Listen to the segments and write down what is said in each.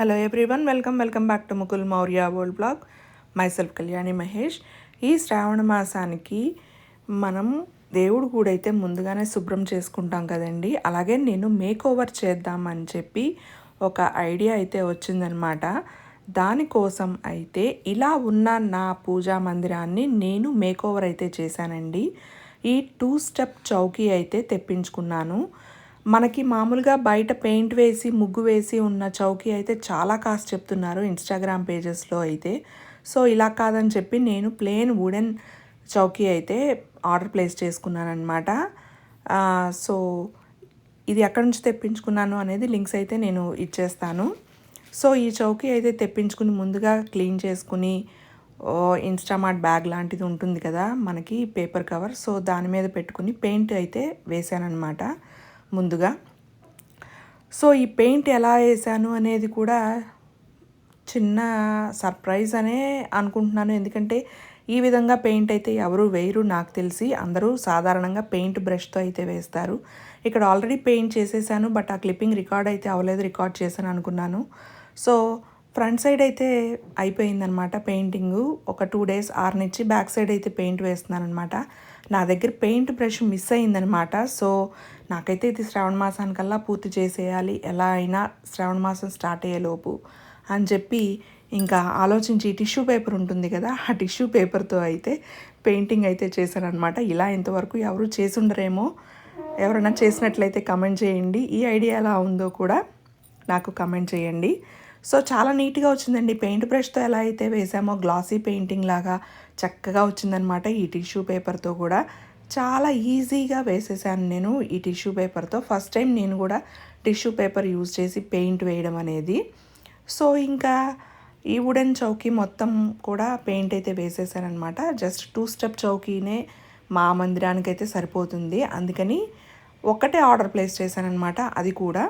Hello everyone welcome welcome back to Mukul Maurya world blog myself Kalyani Mahesh ఈ శ్రావణ మాసానికి మనం దేవుడు గుడైతే ముందుగానే శుభ్రం చేసుకుంటాం కదండి. అలాగే నేను మేక్ ఓవర్ చేద్దామని చెప్పి ఒక ఐడియా అయితే వచ్చిందనమాట దానికోసం అయితే ఇలా ఉన్న నా పూజా మందిరాన్ని నేను మేక్ ఓవర్ అయితే చేశానండి. ఈ టూ స్టెప్ చౌకీ అయితే తెప్పించుకున్నాను. మనకి మామూలుగా బయట పెయింట్ వేసి ముగ్గు వేసి ఉన్న చౌకీ అయితే చాలా కాస్ట్ చెప్తున్నారు ఇన్స్టాగ్రామ్ పేజెస్లో అయితే. సో ఇలా కాదని చెప్పి నేను ప్లేన్ వుడెన్ చౌకీ అయితే ఆర్డర్ ప్లేస్ చేసుకున్నాను అనమాట సో ఇది ఎక్కడి నుంచి తెప్పించుకున్నాను అనేది లింక్స్ అయితే నేను ఇచ్చేస్తాను. సో ఈ చౌకీ అయితే తెప్పించుకుని ముందుగా క్లీన్ చేసుకుని ఇన్స్టామార్ట్ బ్యాగ్ లాంటిది ఉంటుంది కదా మనకి పేపర్ కవర్ సో దాని మీద పెట్టుకుని పెయింట్ అయితే వేసానమాట ముందుగా. సో ఈ పెయింట్ ఎలా వేసాను అనేది కూడా చిన్న సర్ప్రైజ్ అనే అనుకుంటున్నాను. ఎందుకంటే ఈ విధంగా పెయింట్ అయితే ఎవరు వేయరు నాకు తెలిసి. అందరూ సాధారణంగా పెయింట్ బ్రష్తో అయితే వేస్తారు. ఇక్కడ ఆల్రెడీ పెయింట్ చేసేసాను బట్ ఆ క్లిప్పింగ్ రికార్డ్ అయితే అవ్వలేదు రికార్డ్ చేశాను అనుకున్నాను. సో ఫ్రంట్ సైడ్ అయితే అయిపోయిందనమాట పెయింటింగ్. ఒక టూ డేస్ ఆర్నిచ్చి బ్యాక్ సైడ్ అయితే పెయింట్ వేస్తున్నాను అనమాట నా దగ్గర పెయింట్ బ్రష్ మిస్ అయిందనమాట. సో నాకైతే ఇది శ్రావణ మాసానికల్లా పూర్తి చేసేయాలి. ఎలా అయినా శ్రావణ మాసం స్టార్ట్ అయ్యేలోపు అని చెప్పి ఇంకా ఆలోచించి టిష్యూ పేపర్ ఉంటుంది కదా ఆ టిష్యూ పేపర్తో అయితే పెయింటింగ్ అయితే చేశానమాట ఇలా ఇంతవరకు ఎవరు చేసుండరేమో ఎవరైనా చేసినట్లయితే కమెంట్ చేయండి. ఈ ఐడియా ఎలా ఉందో కూడా నాకు కమెంట్ చేయండి. సో చాలా నీట్గా వచ్చిందండి. పెయింట్ బ్రష్తో ఎలా అయితే వేసామో గ్లాసీ పెయింటింగ్ లాగా చక్కగా వచ్చిందనమాట ఈ టిష్యూ పేపర్తో కూడా. చాలా ఈజీగా వేసేసాను నేను ఈ టిష్యూ పేపర్తో. ఫస్ట్ టైం నేను కూడా టిష్యూ పేపర్ యూజ్ చేసి పెయింట్ వేయడం అనేది. సో ఇంకా ఈ వుడెన్ చౌకీ మొత్తం కూడా పెయింట్ అయితే వేసేసానమాట జస్ట్ టూ స్టెప్ చౌకీనే మా మందిరానికి అయితే సరిపోతుంది. అందుకని ఒకటే ఆర్డర్ ప్లేస్ చేశానమాట అది కూడా.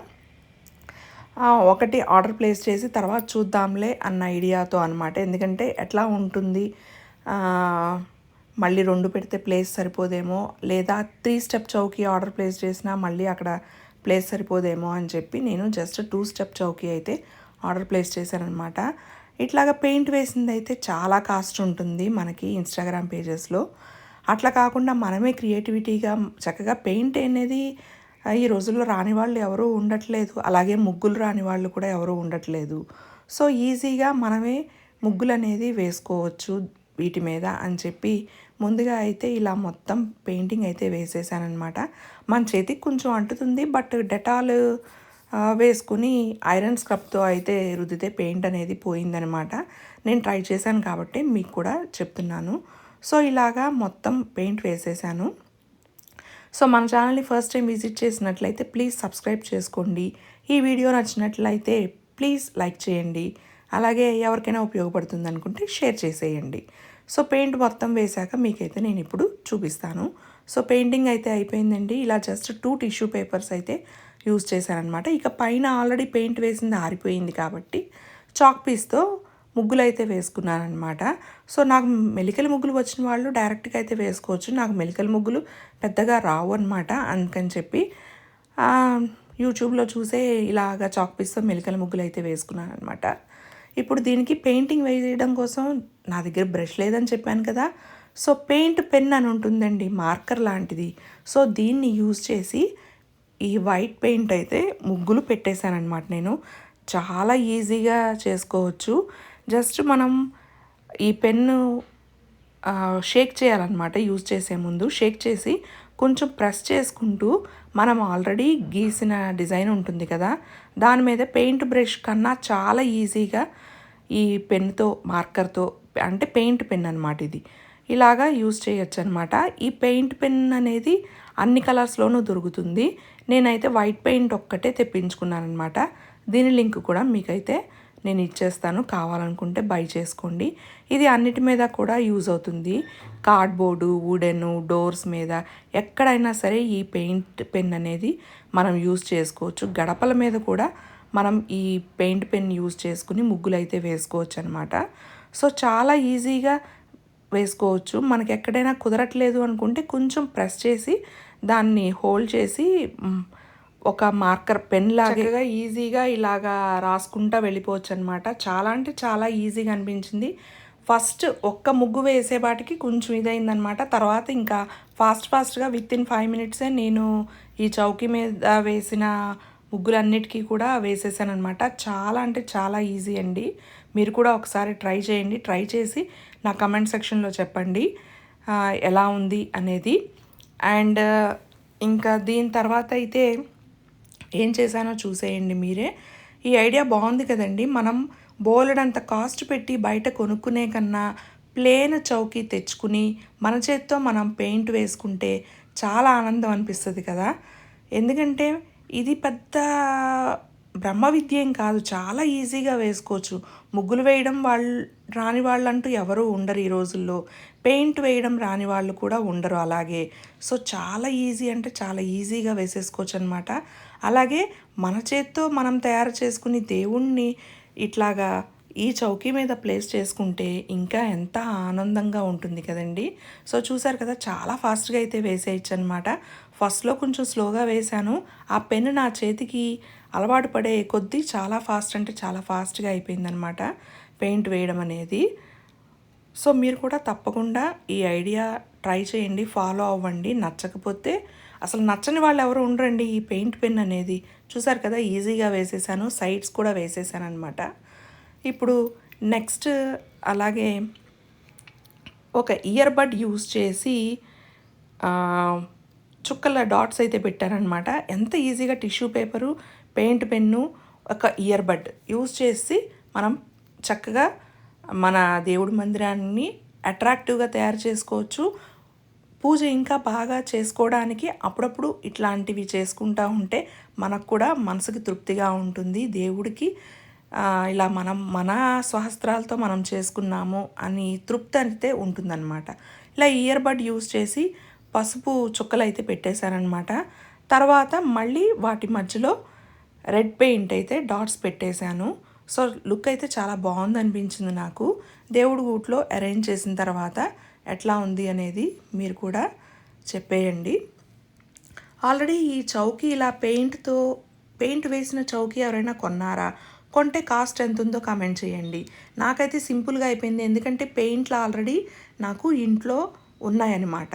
ఒకటి ఆర్డర్ ప్లేస్ చేసి తర్వాత చూద్దాంలే అన్న ఐడియాతో అనమాట ఎందుకంటే ఎట్లా ఉంటుంది? మళ్ళీ రెండు పెడితే ప్లేస్ సరిపోదేమో లేదా త్రీ స్టెప్ చౌకీ ఆర్డర్ ప్లేస్ చేసినా మళ్ళీ అక్కడ ప్లేస్ సరిపోదేమో అని చెప్పి నేను జస్ట్ టూ స్టెప్ చౌకీ అయితే ఆర్డర్ ప్లేస్ చేశానమాట ఇట్లాగా పెయింట్ వేసింది అయితే చాలా కాస్ట్ ఉంటుంది మనకి ఇన్స్టాగ్రామ్ పేజెస్లో అట్లా కాకుండా మనమే క్రియేటివిటీగా చక్కగా పెయింట్ అనేది ఈ రోజుల్లో రాని వాళ్ళు ఎవరూ ఉండట్లేదు. అలాగే ముగ్గులు రాని వాళ్ళు కూడా ఎవరూ ఉండట్లేదు. సో ఈజీగా మనమే ముగ్గులు అనేది వేసుకోవచ్చు వీటి మీద అని చెప్పి ముందుగా అయితే ఇలా మొత్తం పెయింటింగ్ అయితే వేసేసానమాట మన చేతికి కొంచెం అంటుతుంది బట్ డెటాల్ వేసుకుని ఐరన్ స్క్రబ్తో అయితే రుద్దితే పెయింట్ అనేది పోయిందనమాట నేను ట్రై చేశాను కాబట్టి మీకు కూడా చెప్తున్నాను. సో ఇలాగా మొత్తం పెయింట్ వేసేసాను. సో మన ఛానల్ని ఫస్ట్ టైం విజిట్ చేసినట్లయితే ప్లీజ్ సబ్స్క్రైబ్ చేసుకోండి. ఈ వీడియో నచ్చినట్లయితే ప్లీజ్ లైక్ చేయండి. అలాగే ఎవరికైనా ఉపయోగపడుతుంది అనుకుంటే షేర్ చేసేయండి. సో పెయింట్ మొత్తం వేశాక మీకైతే నేను ఇప్పుడు చూపిస్తాను. సో పెయింటింగ్ అయితే అయిపోయిందండి. ఇలా జస్ట్ టూ టిష్యూ పేపర్స్ అయితే యూజ్ చేశానమాట ఇక పైన ఆల్రెడీ పెయింట్ వేసింది ఆరిపోయింది కాబట్టి చాక్ పీస్తో ముగ్గులు అయితే వేసుకున్నానమాట సో నాకు మెలికల ముగ్గులు వచ్చిన వాళ్ళు డైరెక్ట్గా అయితే వేసుకోవచ్చు. నాకు మెలికల ముగ్గులు పెద్దగా రావు అనమాట అందుకని చెప్పి యూట్యూబ్లో చూసే ఇలాగా చాక్ పీస్తో మెలికల ముగ్గులు అయితే వేసుకున్నాను అనమాట ఇప్పుడు దీనికి పెయింటింగ్ వేయడం కోసం నా దగ్గర బ్రష్ లేదని చెప్పాను కదా. సో పెయింట్ పెన్ అని ఉంటుందండి మార్కర్ లాంటిది. సో దీన్ని యూజ్ చేసి ఈ వైట్ పెయింట్ అయితే ముగ్గులు పెట్టేశానమాట నేను. చాలా ఈజీగా చేసుకోవచ్చు. జస్ట్ మనం ఈ పెన్ను షేక్ చేయాలన్నమాట యూజ్ చేసే ముందు. షేక్ చేసి కొంచెం ప్రెస్ చేసుకుంటూ మనం ఆల్రెడీ గీసిన డిజైన్ ఉంటుంది కదా. దాని మీద పెయింట్ బ్రష్ కన్నా చాలా ఈజీగా ఈ పెన్తో మార్కర్తో అంటే పెయింట్ పెన్ అనమాట ఇది. ఇలాగా యూజ్ చేయొచ్చు అనమాట ఈ పెయింట్ పెన్ అనేది అన్ని కలర్స్లోనూ దొరుకుతుంది. నేనైతే వైట్ పెయింట్ ఒక్కటే తెప్పించుకున్నాను అనమాట దీని లింక్ కూడా మీకైతే నేను ఇచ్చేస్తాను. కావాలనుకుంటే బై చేసుకోండి. ఇది అన్నిటి మీద కూడా యూజ్ అవుతుంది. కార్డ్బోర్డు వుడెన్ డోర్స్ మీద ఎక్కడైనా సరే ఈ పెయింట్ పెన్ అనేది మనం యూజ్ చేసుకోవచ్చు. గడపల మీద కూడా మనం ఈ పెయింట్ పెన్ యూజ్ చేసుకుని ముగ్గులు అయితే వేసుకోవచ్చు అనమాట సో చాలా ఈజీగా వేసుకోవచ్చు. మనకి ఎక్కడైనా కుదరట్లేదు అనుకుంటే కొంచెం ప్రెస్ చేసి దాన్ని హోల్డ్ చేసి ఒక మార్కర్ పెన్ లాగా ఈజీగా ఇలాగా రాసుకుంటా వెళ్ళిపోవచ్చు అనమాట చాలా అంటే చాలా ఈజీగా అనిపించింది. ఫస్ట్ ఒక్క ముగ్గు వేసేపాటికి కొంచెం ఇదైందనమాట. తర్వాత ఇంకా ఫాస్ట్ ఫాస్ట్గా విత్ ఇన్ ఫైవ్ మినిట్సే నేను ఈ చౌకీ మీద వేసిన ముగ్గులన్నిటికీ కూడా వేసేసాను అనమాట చాలా అంటే చాలా ఈజీ అండి. మీరు కూడా ఒకసారి ట్రై చేయండి. ట్రై చేసి నా కమెంట్ సెక్షన్లో చెప్పండి. ఎలా ఉంది అనేది. అండ్ ఇంకా దీని తర్వాత అయితే ఏం చేశానో చూసేయండి మీరే. ఈ ఐడియా బాగుంది కదండి. మనం బోలెడంత కాస్ట్ పెట్టి బయట కొనుక్కునే కన్నా ప్లేన్ చౌకీ తెచ్చుకుని మన చేత్తో మనం పెయింట్ వేసుకుంటే చాలా ఆనందం అనిపిస్తుంది కదా. ఎందుకంటే ఇది పెద్ద బ్రహ్మ విద్య ఏం కాదు. చాలా ఈజీగా వేసుకోవచ్చు. ముగ్గులు వేయడం వాళ్ళు రాని వాళ్ళంటూ ఎవరూ ఉండరు ఈ రోజుల్లో. పెయింట్ వేయడం రాని వాళ్ళు కూడా ఉండరు అలాగే. సో చాలా ఈజీ అంటే చాలా ఈజీగా వేసేసుకోవచ్చు అనమాట అలాగే మన చేత్తో మనం తయారు చేసుకుని దేవుణ్ణి ఇట్లాగా ఈ చౌకీ మీద ప్లేస్ చేసుకుంటే ఇంకా ఎంత ఆనందంగా ఉంటుంది కదండి. సో చూసారు కదా చాలా ఫాస్ట్గా అయితే వేసేయచ్చు అనమాట ఫస్ట్లో కొంచెం స్లోగా వేశాను. ఆ పెన్ నా చేతికి అలవాటు పడే కొద్దీ చాలా ఫాస్ట్ అంటే చాలా ఫాస్ట్గా అయిపోయిందనమాట పెయింట్ వేయడం అనేది. సో మీరు కూడా తప్పకుండా ఈ ఐడియా ట్రై చేయండి ఫాలో అవ్వండి. నచ్చకపోతే అసలు నచ్చని వాళ్ళు ఎవరు ఉండరండి ఈ పెయింట్ పెన్ అనేది. చూసారు కదా ఈజీగా వేసేసాను సైడ్స్ కూడా వేసేసాను అనమాట ఇప్పుడు నెక్స్ట్ అలాగే ఒక ఇయర్ బడ్ యూస్ చేసి చుక్కల డాట్స్ అయితే పెట్టారనమాట ఎంత ఈజీగా టిష్యూ పేపరు పెయింట్ పెన్ను ఒక ఇయర్ బడ్ యూస్ చేసి మనం చక్కగా మన దేవుడి మందిరాన్ని అట్రాక్టివ్గా తయారు చేసుకోవచ్చు. పూజ ఇంకా బాగా చేసుకోవడానికి అప్పుడప్పుడు ఇట్లాంటివి చేసుకుంటా ఉంటే మనకు కూడా మనసుకి తృప్తిగా ఉంటుంది. దేవుడికి ఇలా మనం మన సహస్త్రాలతో మనం చేసుకున్నాము అని తృప్తి అయితే ఉంటుందన్నమాట. ఇలా ఇయర్ బడ్ యూజ్ చేసి పసుపు చుక్కలు అయితే పెట్టేశారనమాట తర్వాత మళ్ళీ వాటి మధ్యలో రెడ్ పెయింట్ అయితే డాట్స్ పెట్టేశాను. సో లుక్ అయితే చాలా బాగుంది అనిపించింది నాకు. దేవుడి గూట్లో అరేంజ్ చేసిన తర్వాత ఎట్లా ఉంది అనేది మీరు కూడా చెప్పేయండి. ఆల్రెడీ ఈ చౌకీ ఇలా పెయింట్తో పెయింట్ వేసిన చౌకీ ఎవరైనా కొన్నారా? కొంటే కాస్ట్ ఎంత ఉందో కామెంట్ చేయండి. నాకైతే సింపుల్గా అయిపోయింది. ఎందుకంటే పెయింట్లు ఆల్రెడీ నాకు ఇంట్లో ఉన్నాయన్నమాట.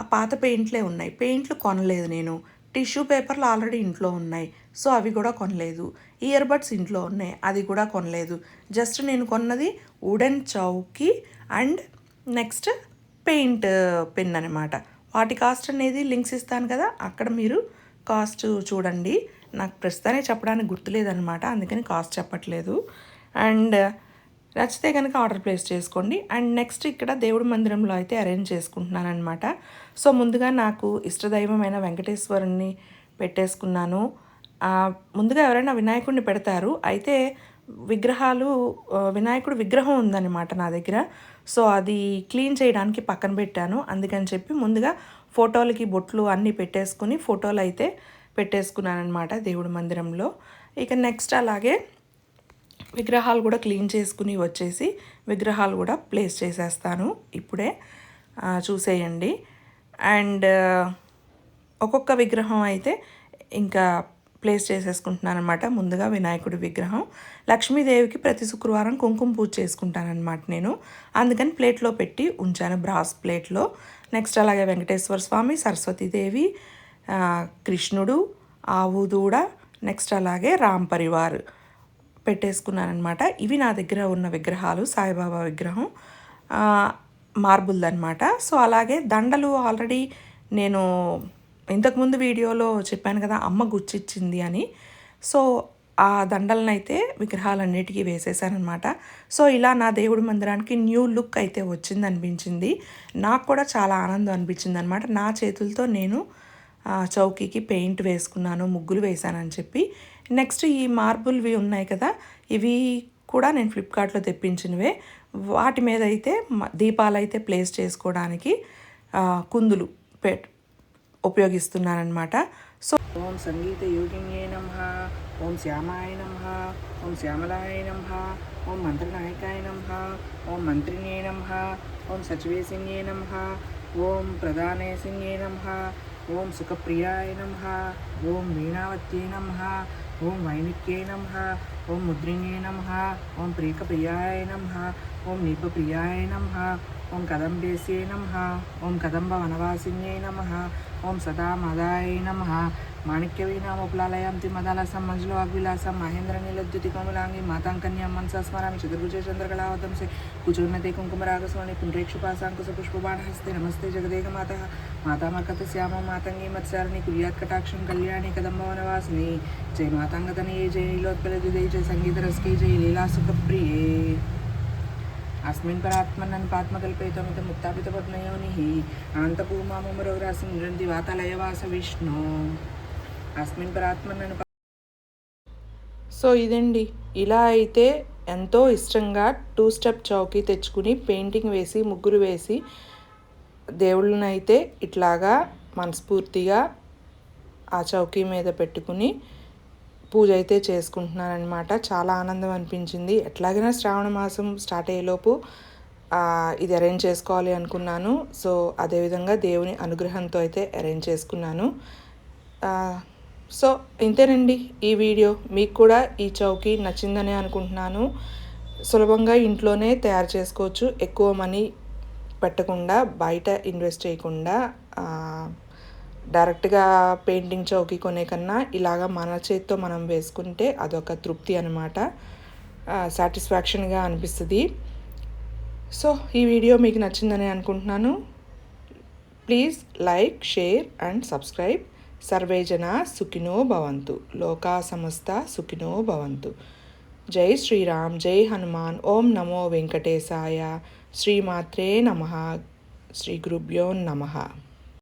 ఆ పాత పెయింట్లే ఉన్నాయి. పెయింట్లు కొనలేదు నేను. టిష్యూ పేపర్లు ఆల్రెడీ ఇంట్లో ఉన్నాయి. సో అవి కూడా కొనలేదు. ఇయర్ బడ్స్ ఇంట్లో ఉన్నాయి. అది కూడా కొనలేదు. జస్ట్ నేను కొన్నది వుడెన్ చౌకీ అండ్ నెక్స్ట్ పెయింట్ పెన్ అనమాట వాటి కాస్ట్ అనేది లింక్స్ ఇస్తాను కదా అక్కడ మీరు కాస్ట్ చూడండి. నాకు ప్రస్తుతానికి చెప్పడానికి గుర్తులేదనమాట అందుకని కాస్ట్ చెప్పట్లేదు. అండ్ నచ్చితే కనుక ఆర్డర్ ప్లేస్ చేసుకోండి. అండ్ నెక్స్ట్ ఇక్కడ దేవుడి మందిరంలో అయితే అరేంజ్ చేసుకుంటున్నాను అనమాట సో ముందుగా నాకు ఇష్టదైవమైన వెంకటేశ్వరుణ్ణి పెట్టేసుకున్నాను. ముందుగా ఎవరైనా వినాయకుడిని పెడతారు. అయితే విగ్రహాలు వినాయకుడు విగ్రహం ఉందన్నమాట నా దగ్గర. సో అది క్లీన్ చేయడానికి పక్కన పెట్టాను. అందుకని చెప్పి ముందుగా ఫోటోలకి బొట్లు అన్నీ పెట్టేసుకుని ఫోటోలు అయితే పెట్టేసుకున్నాను అనమాట దేవుడి మందిరంలో. ఇక నెక్స్ట్ అలాగే విగ్రహాలు కూడా క్లీన్ చేసుకుని వచ్చేసి విగ్రహాలు కూడా ప్లేస్ చేసేస్తాను ఇప్పుడే చూసేయండి. అండ్ ఒక్కొక్క విగ్రహం అయితే ఇంకా ప్లేస్ చేసేసుకుంటున్నాను అనమాట ముందుగా వినాయకుడి విగ్రహం. లక్ష్మీదేవికి ప్రతి శుక్రవారం కుంకుమ పూజ చేసుకుంటానమాట నేను. అందుకని ప్లేట్లో పెట్టి ఉంచాను బ్రాస్ ప్లేట్లో. నెక్స్ట్ అలాగే వెంకటేశ్వర స్వామి సరస్వతీదేవి కృష్ణుడు ఆవు దూడ నెక్స్ట్ అలాగే రామ్ పరివార్. పెట్టేసుకున్నానమాట ఇవి నా దగ్గర ఉన్న విగ్రహాలు సాయిబాబా విగ్రహం. మార్బుల్ అనమాట సో అలాగే దండలు ఆల్రెడీ నేను ఇంతకుముందు వీడియోలో చెప్పాను కదా అమ్మ గుచ్చిచ్చింది అని. సో ఆ దండలనైతే అయితే విగ్రహాలన్నిటికీ వేసేసానమాట సో ఇలా నా దేవుడి మందిరానికి న్యూ లుక్ అయితే వచ్చింది అనిపించింది నాకు కూడా చాలా ఆనందం అనిపించింది అనమాట నా చేతులతో నేను చౌకీకి పెయింట్ వేసుకున్నాను ముగ్గులు వేశానని చెప్పి. నెక్స్ట్ ఈ మార్బుల్వి ఉన్నాయి కదా ఇవి కూడా నేను ఫ్లిప్కార్ట్లో తెప్పించినవే. వాటి మీద అయితే దీపాలు అయితే ప్లేస్ చేసుకోవడానికి కుందులు పెట్ ఉపయోగిస్తున్నానమాట సో ఓం సంగీత యోగిన్యే నమ ఓం శ్యామాయ నమ ఓం శ్యామలాయ నమ ఓం మంత్రనాయకాయ నమ ఓం మంత్రిణే నమ ఓం సచివేసిన్యే నమ ఓం ప్రధానేసిన్యే నమ ఓం సుఖప్రియాయ నమ ఓం వీణావత్యే నమ ఓం వైనిక్యై నమ ఓం ముద్రిణే నమ ఓం ప్రియకప్రియాయ నమ ఓం నీపప్రియాయ నమ ఓం కదంబేస్యై నమ ఓం కదంబ వనవాసిన్యై నమ ఓం సదా మదాయ నమ మాణిక్యవీనాముపలాలయాంతి మదాలసం మంజులో వాగ్విలాసం మహేంద్ర నీలద్యుతి కోమలాంగి మాతాం కన్యాం మనసా స్మరామి చతుర్భుజ చంద్రకళావతంసే కుచోన్నతే కుంకుమరాగస్వాణి పుండ్రేక్షుపాశాంకుశ పుష్పబాణహస్తే నమస్తే జగదేక మాత మాతామర్కత శ్యామ మాతంగి మత్స్యారిణి కుర్యాత్ కటాక్షం కళ్యాణి కదంబ వనవాసిని జయ మాతాంగతనయే జయ నీలోత్పలజుదే జయ సంగీతరస్కే జయ లీలాసుఖప్రియే అస్మిన్ పరాత్మన్నన్ పాత్మకల్పేతమిత ముక్తాపిత పద్మయోనిః అనంతభూమాముమరోగ్రాసి నిరంది వాతాలయవాస విష్ణు అస్మిన్ పరాత్మన్ సో ఇదండి. ఇలా అయితే ఎంతో ఇష్టంగా టూ స్టెప్ చౌకీ తెచ్చుకుని పెయింటింగ్ వేసి ముగ్గురు వేసి దేవుళ్ళనైతే అయితే ఇట్లాగా మనస్ఫూర్తిగా ఆ చౌకీ మీద పెట్టుకుని పూజ అయితే చేసుకుంటున్నానమాట చాలా ఆనందం అనిపించింది. ఎట్లాగైనా శ్రావణ మాసం స్టార్ట్ అయ్యేలోపు ఇది అరేంజ్ చేసుకోవాలి అనుకున్నాను. సో అదేవిధంగా దేవుని అనుగ్రహంతో అయితే అరేంజ్ చేసుకున్నాను. సో ఇంతేనండి. ఈ వీడియో మీకు కూడా ఈ చౌకీ నచ్చిందని అనుకుంటున్నాను. సులభంగా ఇంట్లోనే తయారు చేసుకోవచ్చు. ఎక్కువ మనీ పెట్టకుండా బయట ఇన్వెస్ట్ చేయకుండా డైరెక్ట్గా పెయింటింగ్ చౌకీ కొనే కన్నా ఇలాగా మన చేతితో మనం వేసుకుంటే అదొక తృప్తి అనమాట సాటిస్ఫాక్షన్గా అనిపిస్తుంది. సో ఈ వీడియో మీకు నచ్చిందని అనుకుంటున్నాను. Please like share and subscribe. సర్వేజన సుఖినో భవంతు. లోకా సమస్త సుఖినో భవంతు. జై శ్రీరామ్ జై హనుమాన్. ఓం నమో వెంకటేశాయ. శ్రీమాత్రే నమ. శ్రీ గురుభ్యో నమ.